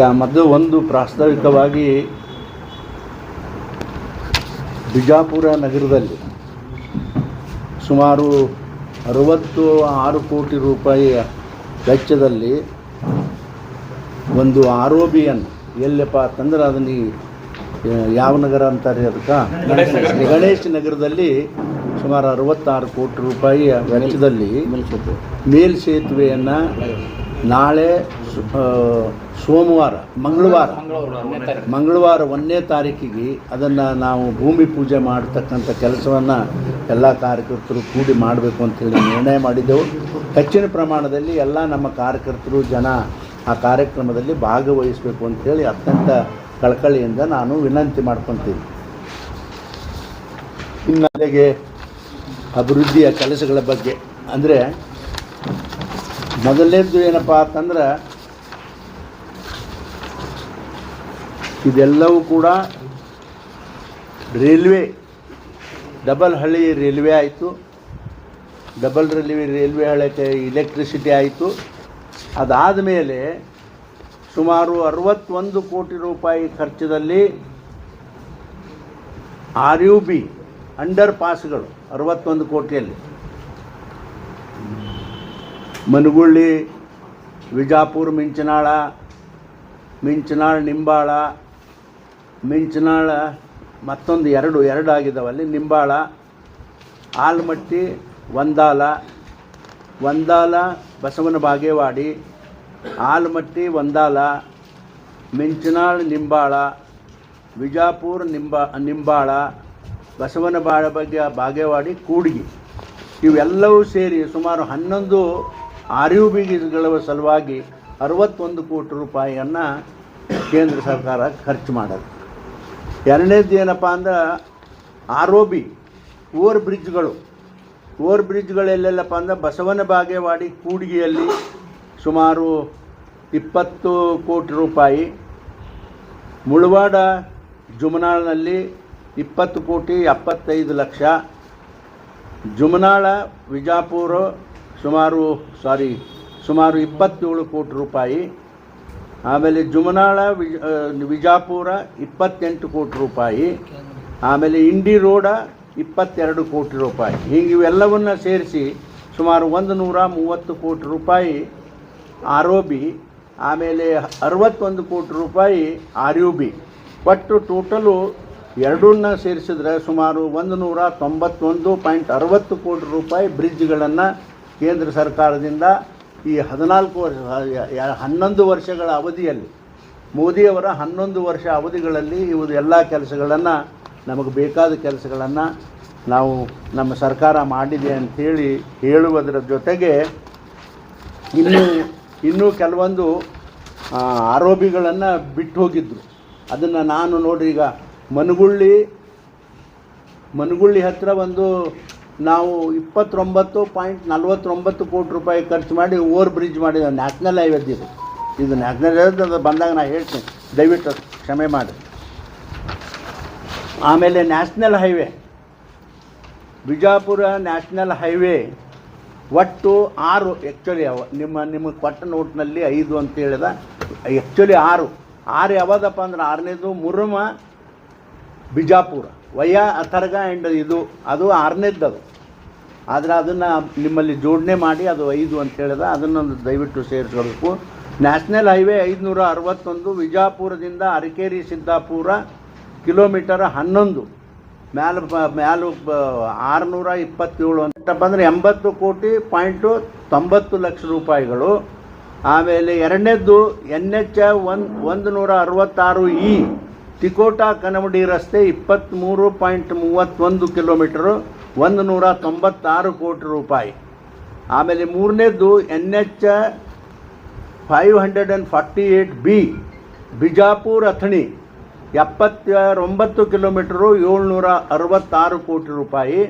ಈಗ ಮೊದಲು ಒಂದು ಪ್ರಾಸ್ತಾವಿಕವಾಗಿ ಬಿಜಾಪುರ ನಗರದಲ್ಲಿ ಸುಮಾರು ಅರವತ್ತು ಆರು ಕೋಟಿ ರೂಪಾಯಿಯ ವೆಚ್ಚದಲ್ಲಿ ಒಂದು ಆರ್ ಒ ಬಿಯನ್ನು ಎಲ್ಲಪ್ಪ ಅಂತಂದ್ರೆ ಅದನ್ನ ಯಾವ ನಗರ ಅಂತಾರೆ ಅದಕ್ಕೆ? ಗಣೇಶ ನಗರದಲ್ಲಿ ಸುಮಾರು ಅರವತ್ತಾರು ಕೋಟಿ ರೂಪಾಯಿಯ ವೆಚ್ಚದಲ್ಲಿ ಮೇಲ್ಸೇತುವೆಯನ್ನು ನಾಳೆ ಸೋಮವಾರ, ಮಂಗಳವಾರ. ಮಂಗಳವಾರ ಒಂದನೇ ತಾರೀಕಿಗೆ ಅದನ್ನು ನಾವು ಭೂಮಿ ಪೂಜೆ ಮಾಡತಕ್ಕಂಥ ಕೆಲಸವನ್ನು ಎಲ್ಲ ಕಾರ್ಯಕರ್ತರು ಕೂಡಿ ಮಾಡಬೇಕು ಅಂತೇಳಿ ನಿರ್ಣಯ ಮಾಡಿದ್ದೆವು. ಹೆಚ್ಚಿನ ಪ್ರಮಾಣದಲ್ಲಿ ಎಲ್ಲ ನಮ್ಮ ಕಾರ್ಯಕರ್ತರು, ಜನ ಆ ಕಾರ್ಯಕ್ರಮದಲ್ಲಿ ಭಾಗವಹಿಸಬೇಕು ಅಂತೇಳಿ ಅತ್ಯಂತ ಕಳಕಳಿಯಿಂದ ನಾನು ವಿನಂತಿ ಮಾಡ್ಕೊತೀನಿ. ಇನ್ನು ಅಭಿವೃದ್ಧಿಯ ಕೆಲಸಗಳ ಬಗ್ಗೆ. ಅಂದರೆ ಮೊದಲನೇದ್ದು ಏನಪ್ಪ ಅಂತಂದ್ರೆ, ಇದೆಲ್ಲವೂ ಕೂಡ ರೈಲ್ವೆ, ಡಬಲ್ ಹಳ್ಳಿ ರೈಲ್ವೆ ಆಯಿತು. ಡಬಲ್ ರೈಲ್ವೆ ರೈಲ್ವೆ ಹಳೆ ಇಲೆಕ್ಟ್ರಿಸಿಟಿ ಆಯಿತು. ಅದಾದ ಮೇಲೆ ಸುಮಾರು ಅರವತ್ತೊಂದು ಕೋಟಿ ರೂಪಾಯಿ ಖರ್ಚದಲ್ಲಿ ಆರ್ ಯು ಬಿ ಅಂಡರ್ ಪಾಸ್ಗಳು ಅರವತ್ತೊಂದು ಕೋಟಿಯಲ್ಲಿ. ಮನಗುಳ್ಳಿ, ವಿಜಾಪುರ, ಮಿಂಚನಾಳ ಮಿಂಚನಾಳ, ನಿಂಬಾಳ, ಮಿಂಚನಾಳ ಮತ್ತೊಂದು ಎರಡು ಎರಡು ಆಗಿದ್ದಾವಲ್ಲಿ ನಿಂಬಾಳ, ಆಲ್ಮಟ್ಟಿ ಒಂದಾಲ ವಂದಾಲ, ಬಸವನ ಬಾಗೇವಾಡಿ, ಆಲ್ಮಟ್ಟಿ, ವಂದಾಲ, ಮಿಂಚನಾಳ್, ನಿಂಬಾಳ, ವಿಜಾಪುರ, ನಿಂಬಾ, ನಿಂಬಾಳ, ಬಸವನ ಬಾಳ ಬಗ್ಗೆ ಬಾಗೇವಾಡಿ, ಕೂಡ್ಗಿ. ಇವೆಲ್ಲವೂ ಸೇರಿ ಸುಮಾರು ಹನ್ನೊಂದು ಆರ್ ಯು ಬಿಗಳ ಸಲುವಾಗಿ ಅರವತ್ತೊಂದು ಕೋಟಿ ರೂಪಾಯಿಯನ್ನು ಕೇಂದ್ರ ಸರ್ಕಾರ ಖರ್ಚು ಮಾಡೋದು. ಎರಡನೇದು ಏನಪ್ಪ ಅಂದ್ರೆ ಆರ್ ಒ ಬಿ ಓವರ್ ಬ್ರಿಡ್ಜ್ಗಳು ಓವರ್ ಬ್ರಿಡ್ಜ್ಗಳೆಲ್ಲೆಲ್ಲಪ್ಪ ಅಂದ್ರೆ ಬಸವನ ಬಾಗೇವಾಡಿ ಕೂಡಿಗೆಯಲ್ಲಿ ಸುಮಾರು ಇಪ್ಪತ್ತು ಕೋಟಿ ರೂಪಾಯಿ, ಮುಳವಾಡ ಜುಮನಾಳ್ನಲ್ಲಿ ಇಪ್ಪತ್ತು ಕೋಟಿ ಎಪ್ಪತ್ತೈದು ಲಕ್ಷ, ಜುಮನಾಳ, ವಿಜಾಪುರ ಸುಮಾರು, ಸಾರಿ, ಸುಮಾರು ಇಪ್ಪತ್ತೇಳು ಕೋಟಿ ರೂಪಾಯಿ. ಆಮೇಲೆ ಜುಮನಾಳ, ವಿಜ ವಿಜಾಪುರ, ಇಪ್ಪತ್ತೆಂಟು ಕೋಟಿ ರೂಪಾಯಿ. ಆಮೇಲೆ ಇಂಡಿ ರೋಡ, ಇಪ್ಪತ್ತೆರಡು ಕೋಟಿ ರೂಪಾಯಿ. ಹೀಗೆ ಇವೆಲ್ಲವನ್ನು ಸೇರಿಸಿ ಸುಮಾರು ಒಂದು ನೂರ ಮೂವತ್ತು ಕೋಟಿ ರೂಪಾಯಿ ಆರ್ ಒ ಬಿ, ಆಮೇಲೆ ಅರವತ್ತೊಂದು ಕೋಟಿ ರೂಪಾಯಿ ಆರ್ ಯು ಬಿ. ಒಟ್ಟು ಟೋಟಲು ಎರಡನ್ನ ಸೇರಿಸಿದ್ರೆ ಸುಮಾರು ಒಂದು ನೂರ ತೊಂಬತ್ತೊಂದು ಪಾಯಿಂಟ್ ಅರವತ್ತು ಕೋಟಿ ರೂಪಾಯಿ ಬ್ರಿಡ್ಜ್ಗಳನ್ನು ಕೇಂದ್ರ ಸರ್ಕಾರದಿಂದ ಈ ಹದಿನಾಲ್ಕು ವರ್ಷ ಹನ್ನೊಂದು ವರ್ಷಗಳ ಅವಧಿಯಲ್ಲಿ, ಮೋದಿಯವರ ಹನ್ನೊಂದು ವರ್ಷ ಅವಧಿಗಳಲ್ಲಿ ಇವರು ಎಲ್ಲ ಕೆಲಸಗಳನ್ನು, ನಮಗೆ ಬೇಕಾದ ಕೆಲಸಗಳನ್ನು ನಾವು ನಮ್ಮ ಸರ್ಕಾರ ಮಾಡಿದೆ ಅಂಥೇಳಿ ಹೇಳುವುದರ ಜೊತೆಗೆ ಇನ್ನು, ಇನ್ನೂ ಕೆಲವೊಂದು ಆರೋಪಿಗಳನ್ನು ಬಿಟ್ಟು ಹೋಗಿದ್ದರು ಅದನ್ನು ನಾನು ನೋಡ್ರಿ ಈಗ ಮನಗುಳ್ಳಿ ಮನಗುಳ್ಳಿ ಹತ್ತಿರ ಒಂದು ನಾವು ಇಪ್ಪತ್ತೊಂಬತ್ತು ಪಾಯಿಂಟ್ ನಲ್ವತ್ತೊಂಬತ್ತು ಕೋಟಿ ರೂಪಾಯಿ ಖರ್ಚು ಮಾಡಿ ಓವರ್ ಬ್ರಿಡ್ಜ್ ಮಾಡಿದ ನ್ಯಾಷನಲ್ ಹೈವೇ ಇದು. ಇದು ನ್ಯಾಷನಲ್ ಹೈವೇ ಅದು ಬಂದಾಗ ನಾನು ಹೇಳ್ತೀನಿ. ದಯವಿಟ್ಟು ಕ್ಷಮೆ ಮಾಡಿ. ಆಮೇಲೆ national highway. Bijapur national highway ಒಟ್ಟು ಆರು ಆ್ಯಕ್ಚುಲಿ ಅವ, ನಿಮ್ಮ ನಿಮಗೆ ಕೊಟ್ಟ ನೋಟ್ನಲ್ಲಿ ಐದು ಅಂತ ಹೇಳಿದ. ಆ್ಯಕ್ಚುಲಿ ಆರು. ಆರು ಯಾವುದಪ್ಪ ಅಂದ್ರೆ ಆರನೇದು ಮುರುಮ, ಬಿಜಾಪುರ. ವಯ, ಅಥರ್ಗ ಆ್ಯಂಡ್ ಇದು, ಅದು ಆರನೇದ್ದು ಅದು ಆದರೆ ಅದನ್ನು ನಿಮ್ಮಲ್ಲಿ ಜೋಡಣೆ ಮಾಡಿ ಅದು ಐದು ಅಂತ ಹೇಳಿದ ಅದನ್ನೊಂದು ದಯವಿಟ್ಟು ಸೇರಿಸ್ಕೊಳ್ಬೇಕು. ನ್ಯಾಷನಲ್ ಹೈವೇ ಐದುನೂರ ಅರವತ್ತೊಂದು, ವಿಜಾಪುರದಿಂದ ಅರಕೇರಿ, ಸಿದ್ದಾಪುರ ಕಿಲೋಮೀಟರ್ ಹನ್ನೊಂದು. ಮ್ಯಾಲ ಮ್ಯಾಲು ಆರುನೂರ ಇಪ್ಪತ್ತೇಳು ಅಂತ. ಬಂದರೆ ಎಂಬತ್ತು ಕೋಟಿ ಪಾಯಿಂಟು ತೊಂಬತ್ತು ಲಕ್ಷ ರೂಪಾಯಿಗಳು. ಆಮೇಲೆ ಎರಡನೇದ್ದು ಎನ್ ಎಚ್ ಒಂದು ಒಂದು ನೂರ ಅರವತ್ತಾರು ಇ. ತಿಕೋಟಾ ಕನಮಡಿ ರಸ್ತೆ ಇಪ್ಪತ್ತ್ಮೂರು ಪಾಯಿಂಟ್ ಮೂವತ್ತೊಂದು ಕಿಲೋಮೀಟರು ಒಂದು ನೂರ ತೊಂಬತ್ತಾರು ಕೋಟಿ ರೂಪಾಯಿ. ಆಮೇಲೆ ಮೂರನೇದು N H five hundred and forty eight B, Bijapur Athani, ಎಪ್ಪತ್ತೊಂಬತ್ತು ಕಿಲೋಮೀಟರು, ಏಳ್ನೂರ ಅರವತ್ತಾರು ಕೋಟಿ ರೂಪಾಯಿ.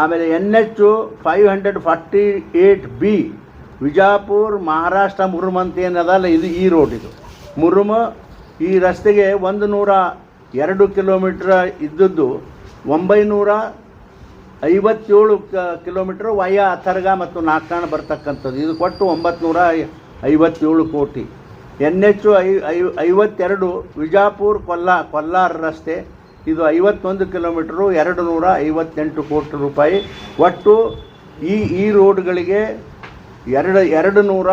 ಆಮೇಲೆ N H five hundred forty eight B, Vijapur Maharashtra Murum ಅಂತ ಏನದಲ್ಲ ಇದು ಈ ರೋಡ್ ಇದು. ಮುರುಮ ಈ ರಸ್ತೆಗೆ ಒಂದು ನೂರ ಎರಡು ಕಿಲೋಮೀಟ್ರ್ ಇದ್ದದ್ದು ಒಂಬೈನೂರ ಐವತ್ತೇಳು ಕ ಕಿಲೋಮೀಟ್ರ್ ವಯ ಅಥರ್ಗ ಮತ್ತು ನಾಕಾಣ ಬರ್ತಕ್ಕಂಥದ್ದು. ಇದು ಕೊಟ್ಟು ಒಂಬತ್ತು ನೂರ ಐವತ್ತೇಳು ಕೋಟಿ. ಎನ್ ಎಚ್ ಐ ಐ, ಐವತ್ತೆರಡು ವಿಜಾಪುರ್ ಕೊಲ್ಲ, ಕೊಲ್ಲಾರ್ ರಸ್ತೆ. ಇದು ಐವತ್ತೊಂದು ಕಿಲೋಮೀಟ್ರು ಎರಡು ನೂರ ಐವತ್ತೆಂಟು ಕೋಟಿ ರೂಪಾಯಿ. ಒಟ್ಟು ಈ ಈ ರೋಡ್ಗಳಿಗೆ ಎರಡು ಎರಡು ನೂರ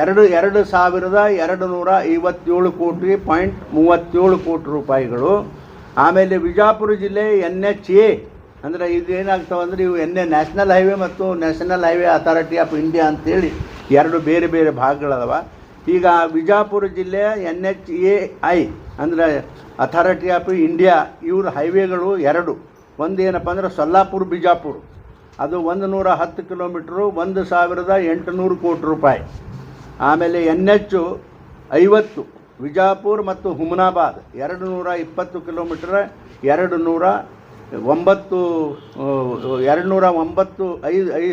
ಎರಡು ಎರಡು ಸಾವಿರದ ಎರಡು ನೂರ ಐವತ್ತೇಳು ಕೋಟಿ ಪಾಯಿಂಟ್ ಮೂವತ್ತೇಳು ಕೋಟಿ ರೂಪಾಯಿಗಳು. ಆಮೇಲೆ ವಿಜಾಪುರ ಜಿಲ್ಲೆ ಎನ್ ಎಚ್ ಎ ಅಂದರೆ ಇದು ಏನಾಗ್ತಾವೆ ಅಂದರೆ ಇವು ಎನ್ ಎ ನ್ಯಾಷನಲ್ ಹೈವೇ ಮತ್ತು national highway authority of India ಅಂತೇಳಿ ಎರಡು ಬೇರೆ ಬೇರೆ ಭಾಗಗಳದವ. ಈಗ ವಿಜಾಪುರ ಜಿಲ್ಲೆ ಎನ್ ಎಚ್ ಎ ಐ ಅಂದರೆ ಅಥಾರಿಟಿ ಆಫ್ ಇಂಡಿಯಾ, ಇವ್ರ ಹೈವೇಗಳು ಎರಡು. ಒಂದು ಏನಪ್ಪ ಅಂದ್ರೆ ಸೊಲ್ಲಾಪುರ, ಬಿಜಾಪುರ. ಅದು ಒಂದು ನೂರ ಹತ್ತು ಕಿಲೋಮೀಟ್ರು, ಒಂದು ಸಾವಿರದ ಎಂಟುನೂರು ಕೋಟಿ ರೂಪಾಯಿ. ಆಮೇಲೆ ಎನ್ ಎಚ್ ಐವತ್ತು, ವಿಜಾಪುರ್ ಮತ್ತು ಹುಮನಾಬಾದ್, ಎರಡು ನೂರ ಇಪ್ಪತ್ತು ಕಿಲೋಮೀಟ್ರ್, ಎರಡು ನೂರ ಒಂಬತ್ತು ಎರಡು ನೂರ ಒಂಬತ್ತು, ಐದು, ಐ,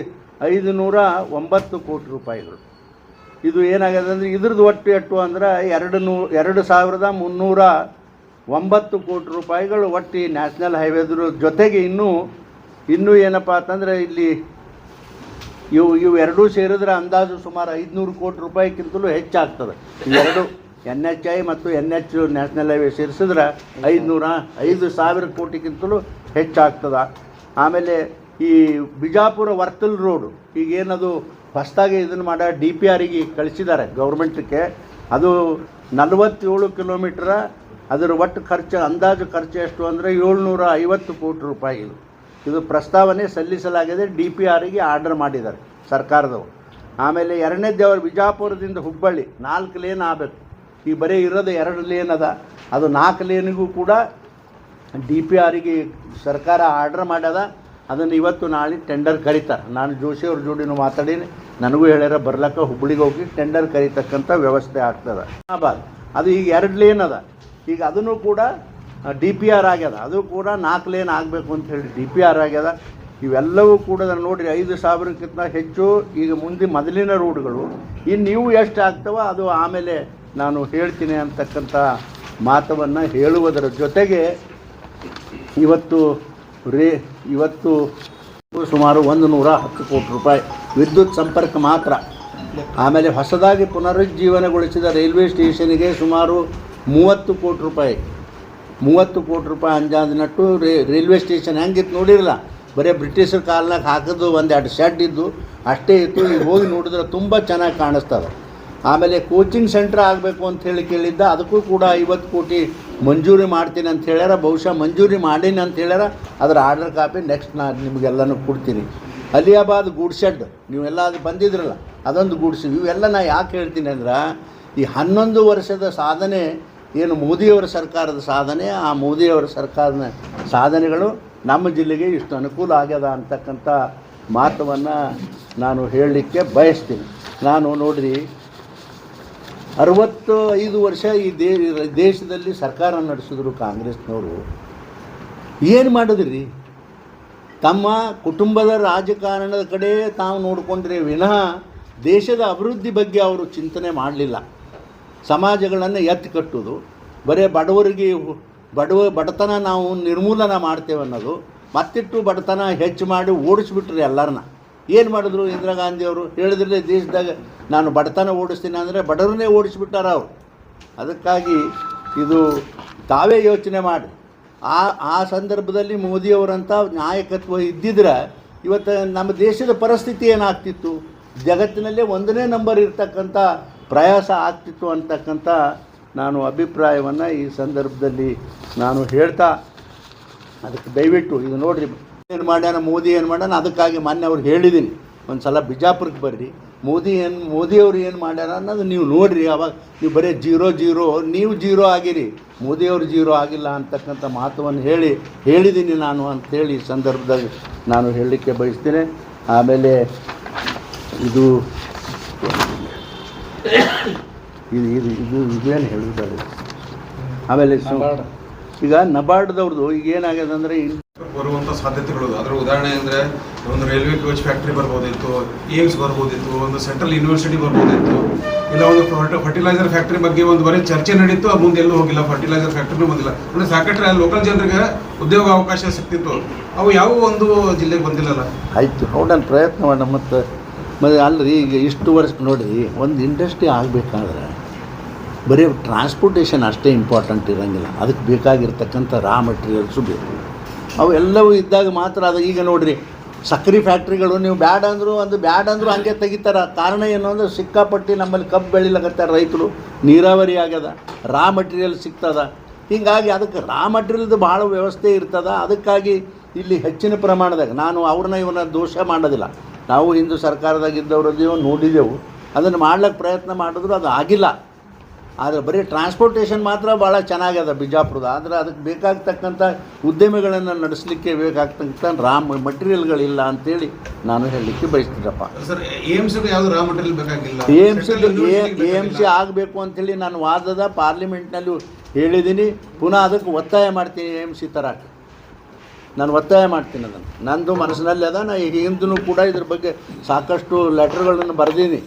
ಐದು ನೂರ ಒಂಬತ್ತು ಕೋಟಿ ರೂಪಾಯಿಗಳು. ಇದು ಏನಾಗಿದೆ ಅಂದರೆ, ಇದ್ರದ್ದು ಒಟ್ಟು ಎಟ್ಟು ಅಂದ್ರೆ, ಎರಡು ನೂ, ಎರಡು ಸಾವಿರದ ಮುನ್ನೂರ ಒಂಬತ್ತು ಕೋಟಿ ರೂಪಾಯಿಗಳು ಒಟ್ಟು ನ್ಯಾಷನಲ್ ಹೈವೇದ್ರ ಜೊತೆಗೆ ಇನ್ನೂ ಇನ್ನೂ ಏನಪ್ಪ ಅಂತಂದರೆ ಇಲ್ಲಿ ಇವು ಇವು ಎರಡೂ ಸೇರಿದ್ರೆ ಅಂದಾಜು ಸುಮಾರು ಐದುನೂರು ಕೋಟಿ ರೂಪಾಯಿಗಿಂತಲೂ ಹೆಚ್ಚಾಗ್ತದೆ. ಇವೆರಡು ಎನ್ ಎಚ್ ಐ ಮತ್ತು ಎನ್ ಎಚ್ ನ್ಯಾಷನಲ್ ಹೈವೇ ಸೇರಿಸಿದ್ರೆ ಐದುನೂರ ಐದು ಸಾವಿರ ಕೋಟಿಗಿಂತಲೂ ಹೆಚ್ಚಾಗ್ತದೆ. ಆಮೇಲೆ ಈ ಬಿಜಾಪುರ ವರ್ತಲ್ ರೋಡು, ಈಗೇನದು ಹೊಸದಾಗಿ ಇದನ್ನು ಮಾಡ ಡಿ ಪಿ ಆರಿಗೆ ಕಳಿಸಿದ್ದಾರೆ ಗೌರ್ಮೆಂಟ್ಗೆ. ಅದು ನಲವತ್ತೇಳು ಕಿಲೋಮೀಟ್ರ, ಅದರ ಒಟ್ಟು ಖರ್ಚು, ಅಂದಾಜು ಖರ್ಚು ಎಷ್ಟು ಅಂದರೆ ಏಳ್ನೂರ ಐವತ್ತು ಕೋಟಿ ರೂಪಾಯಿ ಇದು. ಇದು ಪ್ರಸ್ತಾವನೆ ಸಲ್ಲಿಸಲಾಗಿದೆ ಡಿ ಪಿ ಆರಿಗೆ ಆರ್ಡರ್ ಮಾಡಿದ್ದಾರೆ ಸರ್ಕಾರದವರು. ಆಮೇಲೆ ಎರಡನೇ ಅವರು ಬಿಜಾಪುರದಿಂದ ಹುಬ್ಬಳ್ಳಿ, ನಾಲ್ಕು ಲೇನ್ ಆಗಬೇಕು. ಈ ಬರೀ ಇರೋದು ಎರಡು ಲೇನ್ ಅದ. ಅದು ನಾಲ್ಕು ಲೇನಿಗೂ ಕೂಡ ಡಿ ಪಿ ಆರಿಗೆ ಸರ್ಕಾರ ಆರ್ಡರ್ ಮಾಡ್ಯದ. ಅದನ್ನು ಇವತ್ತು ನಾಳೆ ಟೆಂಡರ್ ಕರೀತಾರೆ. ನಾನು ಜೋಶಿ ಅವ್ರ ಜೋಡಿನೂ ಮಾತಾಡೀನಿ. ನನಗೂ ಹೇಳ್ಯಾರ ಬರ್ಲಕ್ಕ ಹುಬ್ಬಳ್ಳಿಗೆ ಹೋಗಿ ಟೆಂಡರ್ ಕರೀತಕ್ಕಂಥ ವ್ಯವಸ್ಥೆ ಆಗ್ತದೆ. ಅದು ಈಗ ಎರಡು ಲೇನ್ ಅದ. ಈಗ ಅದನ್ನು ಕೂಡ ಡಿ ಪಿ ಆರ್ ಆಗ್ಯದ. ಅದು ಕೂಡ ನಾಲ್ಕು ಲೇನ್ ಆಗಬೇಕು ಅಂತ ಹೇಳಿ ಡಿ ಪಿ ಆರ್ ಆಗ್ಯದ. ಇವೆಲ್ಲವೂ ಕೂಡ ನೋಡಿರಿ, ಐದು ಸಾವಿರಕ್ಕಿಂತ ಹೆಚ್ಚು ಈಗ ಮುಂದೆ ಮೊದಲಿನ ರೋಡ್ಗಳು ಇನ್ನು ನೀವು ಎಷ್ಟು ಆಗ್ತವ, ಅದು ಆಮೇಲೆ ನಾನು ಹೇಳ್ತೀನಿ ಅಂತಕ್ಕಂಥ ಮಾತವನ್ನು ಹೇಳುವುದರ ಜೊತೆಗೆ ಇವತ್ತು ರೇ, ಇವತ್ತು ಸುಮಾರು ಒಂದು ನೂರ ಹತ್ತು ಕೋಟಿ ರೂಪಾಯಿ ವಿದ್ಯುತ್ ಸಂಪರ್ಕ ಮಾತ್ರ. ಆಮೇಲೆ ಹೊಸದಾಗಿ ಪುನರುಜ್ಜೀವನಗೊಳಿಸಿದ ರೈಲ್ವೆ ಸ್ಟೇಷನ್ಗೆ ಸುಮಾರು ಮೂವತ್ತು ಕೋಟಿ ರೂಪಾಯಿ. ಮೂವತ್ತು ಕೋಟಿ ರೂಪಾಯಿ ಅಂಜಾದ ರೇ, ರೈಲ್ವೆ ಸ್ಟೇಷನ್ ಹೆಂಗಿತ್ತು ನೋಡಿರಲ್ಲ? ಬರೀ ಬ್ರಿಟಿಷರ ಕಾಲ್ನಾಗ ಹಾಕಿದ್ದು ಒಂದೆರಡು ಶೆಡ್ ಇದ್ದು, ಅಷ್ಟೇ ಇತ್ತು ಈಗ ಹೋಗಿ ನೋಡಿದ್ರೆ ತುಂಬ ಚೆನ್ನಾಗಿ ಕಾಣಿಸ್ತದೆ. ಆಮೇಲೆ ಕೋಚಿಂಗ್ ಸೆಂಟ್ರ್ ಆಗಬೇಕು ಅಂತ ಹೇಳಿ ಕೇಳಿದ್ದ, ಅದಕ್ಕೂ ಕೂಡ ಐವತ್ತು ಕೋಟಿ ಮಂಜೂರಿ ಮಾಡ್ತೀನಿ ಅಂತ ಹೇಳ್ಯಾರ. ಬಹುಶಃ ಮಂಜೂರಿ ಮಾಡೀನಿ ಅಂತ ಹೇಳ್ಯಾರ. ಅದರ ಆರ್ಡರ್ ಕಾಪಿ ನೆಕ್ಸ್ಟ್ ನಾನು ನಿಮಗೆಲ್ಲನೂ ಕೊಡ್ತೀನಿ. ಅಲಿಯಾಬಾದ್ ಗೂಡ್ ಶೆಡ್ ನೀವೆಲ್ಲ ಅದು ಬಂದಿದ್ರಲ್ಲ, ಅದೊಂದು ಗೂಡ್ಸ್. ಇವೆಲ್ಲ ನಾ ಯಾಕೆ ಹೇಳ್ತೀನಿ ಅಂದ್ರೆ, ಈ ಹನ್ನೊಂದು ವರ್ಷದ ಸಾಧನೆ ಏನು ಮೋದಿಯವರ ಸರ್ಕಾರದ ಸಾಧನೆ, ಆ ಮೋದಿಯವರ ಸರ್ಕಾರದ ಸಾಧನೆಗಳು ನಮ್ಮ ಜಿಲ್ಲೆಗೆ ಇಷ್ಟು ಅನುಕೂಲ ಆಗ್ಯದ ಅಂತಕ್ಕಂಥ ಮಾತವನ್ನು ನಾನು ಹೇಳಲಿಕ್ಕೆ ಬಯಸ್ತೀನಿ. ನಾನು ನೋಡಿರಿ, ಅರವತ್ತು ಐದು ವರ್ಷ ಈ ದೇ, ದೇಶದಲ್ಲಿ ಸರ್ಕಾರ ನಡೆಸಿದ್ರು ಕಾಂಗ್ರೆಸ್ನವರು. ಏನು ಮಾಡಿದ್ರಿ? ತಮ್ಮ ಕುಟುಂಬದ ರಾಜಕಾರಣದ ಕಡೆ ತಾವು ನೋಡಿಕೊಂಡ್ರೆ ವಿನಃ ದೇಶದ ಅಭಿವೃದ್ಧಿ ಬಗ್ಗೆ ಅವರು ಚಿಂತನೆ ಮಾಡಲಿಲ್ಲ. ಸಮಾಜಗಳನ್ನು ಎತ್ತಿ ಕಟ್ಟುವುದು. ಬರೀ ಬಡವರಿಗೆ ಬಡವ ಬಡತನ ನಾವು ನಿರ್ಮೂಲನ ಮಾಡ್ತೇವೆ ಅನ್ನೋದು. ಮತ್ತಿಟ್ಟು ಬಡತನ ಹೆಚ್ಚು ಮಾಡಿ ಓಡಿಸ್ಬಿಟ್ರಿ ಎಲ್ಲರನ್ನ. ಏನು ಮಾಡಿದ್ರು ಇಂದಿರಾ ಗಾಂಧಿಯವರು ಹೇಳಿದ್ರೆ ದೇಶದಾಗ ನಾನು ಬಡತನ ಓಡಿಸ್ತೀನಿ ಅಂದರೆ ಬಡವರನ್ನೇ ಓಡಿಸ್ಬಿಟ್ಟಾರ ಅವರು. ಅದಕ್ಕಾಗಿ ಇದು ತಾವೇ ಯೋಚನೆ ಮಾಡಿ. ಆ ಆ ಸಂದರ್ಭದಲ್ಲಿ ಮೋದಿಯವರಂಥ ನಾಯಕತ್ವ ಇದ್ದಿದ್ರೆ ಇವತ್ತು ನಮ್ಮ ದೇಶದ ಪರಿಸ್ಥಿತಿ ಏನಾಗ್ತಿತ್ತು? ಜಗತ್ತಿನಲ್ಲೇ ಒಂದನೇ ನಂಬರ್ ಇರ್ತಕ್ಕಂಥ ಪ್ರಯಾಸ ಆಗ್ತಿತ್ತು ಅಂತಕ್ಕಂಥ ನಾನು ಅಭಿಪ್ರಾಯವನ್ನು ಈ ಸಂದರ್ಭದಲ್ಲಿ ನಾನು ಹೇಳ್ತಾ ಅದಕ್ಕೆ ದಯವಿಟ್ಟು ಇದು ನೋಡಿರಿ. ಏನು ಮಾಡ್ಯಾನ, ಮೋದಿ ಏನು ಮಾಡ್ಯಾನ, ಅದಕ್ಕಾಗಿ ಮೊನ್ನೆ ಅವ್ರು ಹೇಳಿದ್ದೀನಿ ಒಂದು ಸಲ ಬಿಜಾಪುರಕ್ಕೆ ಬರ್ರಿ. ಮೋದಿ ಏನು ಮೋದಿಯವರು ಏನು ಮಾಡ್ಯಾರ ಅನ್ನೋದು ನೀವು ನೋಡಿರಿ. ಅವಾಗ ನೀವು ಬರೀ ಜೀರೋ ಜೀರೋ, ನೀವು ಜೀರೋ ಆಗಿರಿ. ಮೋದಿಯವರು ಜೀರೋ ಆಗಿಲ್ಲ ಅಂತಕ್ಕಂಥ ಮಾತವನ್ನು ಹೇಳಿ ಹೇಳಿದ್ದೀನಿ ನಾನು ಅಂಥೇಳಿ ಈ ಸಂದರ್ಭದಲ್ಲಿ ನಾನು ಹೇಳಲಿಕ್ಕೆ ಬಯಸ್ತೇನೆ. ಆಮೇಲೆ ಇದು ಇದು ಇದು ಇದು ಇದೇನು ಹೇಳಿದ್ದಾರೆ ಆಮೇಲೆ ಸು- ಈಗ ನಬಾರ್ಡ್ದವ್ರದ್ದು ಈಗ ಏನಾಗಿದೆ ಅಂದರೆ ಬರುವಂಥ ಸಾಧ್ಯತೆಗಳು. ಅದರ ಉದಾಹರಣೆ ಅಂದ್ರೆ ಒಂದು ರೈಲ್ವೆ ಕೋಚ್ ಫ್ಯಾಕ್ಟ್ರಿ ಬರ್ಬೋದಿತ್ತು ಏಮ್ಸ್ ಬರ್ಬೋದಿತ್ತು ಒಂದು ಸೆಂಟ್ರಲ್ ಯೂನಿವರ್ಸಿಟಿ ಬರ್ಬೋದಿತ್ತು ಇಲ್ಲ ಒಂದು ಫರ್ಟಿಲೈಸರ್ ಫ್ಯಾಕ್ಟ್ರಿ ಬಗ್ಗೆ ಒಂದು ಬರೀ ಚರ್ಚೆ ನಡೀತು ಅದು ಮುಂದೆ ಎಲ್ಲೂ ಹೋಗಿಲ್ಲ ಫರ್ಟಿಲೈಸರ್ ಫ್ಯಾಕ್ಟ್ರಿನೂ ಬಂದಿಲ್ಲ. ಅಂದ್ರೆ ಸಾಕಷ್ಟು ಲೋಕಲ್ ಜನರಿಗೆ ಉದ್ಯೋಗ ಅವಕಾಶ ಸಿಗ್ತಿತ್ತು ಅವು ಯಾವ ಒಂದು ಜಿಲ್ಲೆಗೆ ಬಂದಿಲ್ಲಲ್ಲ? ಆಯಿತು ನಾನು ಪ್ರಯತ್ನ ಮಾಡೋಣ ಮತ್ತು. ಮತ್ತು ಅಲ್ಲರಿ ಈಗ ಇಷ್ಟು ವರ್ಷ ನೋಡಿರಿ, ಒಂದು ಇಂಡಸ್ಟ್ರಿ ಆಗಬೇಕಾದ್ರೆ, ಬರೀ ಟ್ರಾನ್ಸ್ಪೋರ್ಟೇಷನ್ ಅಷ್ಟೇ ಇಂಪಾರ್ಟೆಂಟ್ ಇರೋಂಗಿಲ್ಲ. ಅದಕ್ಕೆ ಬೇಕಾಗಿರ್ತಕ್ಕಂಥ ರಾ ಮೆಟೀರಿಯಲ್ಸು ಬೇಕು. ಅವೆಲ್ಲವೂ ಇದ್ದಾಗ ಮಾತ್ರ ಅದು ಈಗ ನೋಡಿರಿ ಸಕ್ಕರೆ ಫ್ಯಾಕ್ಟ್ರಿಗಳು ನೀವು ಬ್ಯಾಡ್ ಅಂದರು ಅದು ಬ್ಯಾಡ್ ಅಂದರು ಹಂಗೆ ತೆಗಿತಾರ. ಕಾರಣ ಏನು ಅಂದರೆ ಸಿಕ್ಕಾಪಟ್ಟಿ ನಮ್ಮಲ್ಲಿ ಕಬ್ಬು ಬೆಳಿಲಕತ್ತಾರ ರೈತರು, ನೀರಾವರಿ ಆಗ್ಯದ ರಾ ಮಟೀರಿಯಲ್ ಸಿಗ್ತದ. ಹೀಗಾಗಿ ಅದಕ್ಕೆ ರಾ ಮಟೀರಿಯಲ್ದು ಭಾಳ ವ್ಯವಸ್ಥೆ ಇರ್ತದ. ಅದಕ್ಕಾಗಿ ಇಲ್ಲಿ ಹೆಚ್ಚಿನ ಪ್ರಮಾಣದಾಗ ನಾನು ಅವ್ರನ್ನ ಇವನ್ನ ದೋಷ ಮಾಡೋದಿಲ್ಲ. ನಾವು ಹಿಂದೂ ಸರ್ಕಾರದಾಗ ಇದ್ದವರದ್ದು ನೋಡಿದೆವು. ಅದನ್ನು ಮಾಡ್ಲಿಕ್ಕೆ ಪ್ರಯತ್ನ ಮಾಡಿದ್ರು ಅದು ಆಗಿಲ್ಲ. ಆದರೆ ಬರೀ ಟ್ರಾನ್ಸ್ಪೋರ್ಟೇಷನ್ ಮಾತ್ರ ಭಾಳ ಚೆನ್ನಾಗ್ಯದ ಬಿಜಾಪುರದ. ಆದರೆ ಅದಕ್ಕೆ ಬೇಕಾಗ್ತಕ್ಕಂಥ ಉದ್ಯಮಿಗಳನ್ನು ನಡೆಸಲಿಕ್ಕೆ ಬೇಕಾಗ್ತಕ್ಕಂಥ ರಾ ಮಟೀರಿಯಲ್ಗಳಿಲ್ಲ ಅಂತೇಳಿ ನಾನು ಹೇಳಲಿಕ್ಕೆ ಬಯಸ್ತಿದ್ದಪ್ಪ. A M C A M C ಆಗಬೇಕು ಅಂಥೇಳಿ ನಾನು ವಾದದ ಪಾರ್ಲಿಮೆಂಟ್ನಲ್ಲೂ ಹೇಳಿದ್ದೀನಿ ಪುನಃ ಅದಕ್ಕೆ ಒತ್ತಾಯ ಮಾಡ್ತೀನಿ ಎ ಎಂ ಸಿ ತರಕ್ಕೆ. ನಾನು ಒತ್ತಾಯ ಮಾಡ್ತೀನಿ ಅದನ್ನು. ನಂದು ಮನಸ್ಸಿನಲ್ಲಿ ಅದ, ನಾ ಈಗ ಹಿಂದೂ ಕೂಡ ಇದ್ರ ಬಗ್ಗೆ ಸಾಕಷ್ಟು ಲೆಟ್ರ್ಗಳನ್ನು ಬರೆದೀನಿ.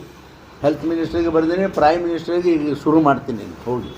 ಹೆಲ್ತ್ ಮಿನಿಸ್ಟ್ರಿಗೆ ಬರೆದೀನಿ ಪ್ರೈಮ್ ಮಿನಿಸ್ಟ್ರಿಗೆ ಈಗ ಶುರು ಮಾಡ್ತೀನಿ. ಹೋಗಿ.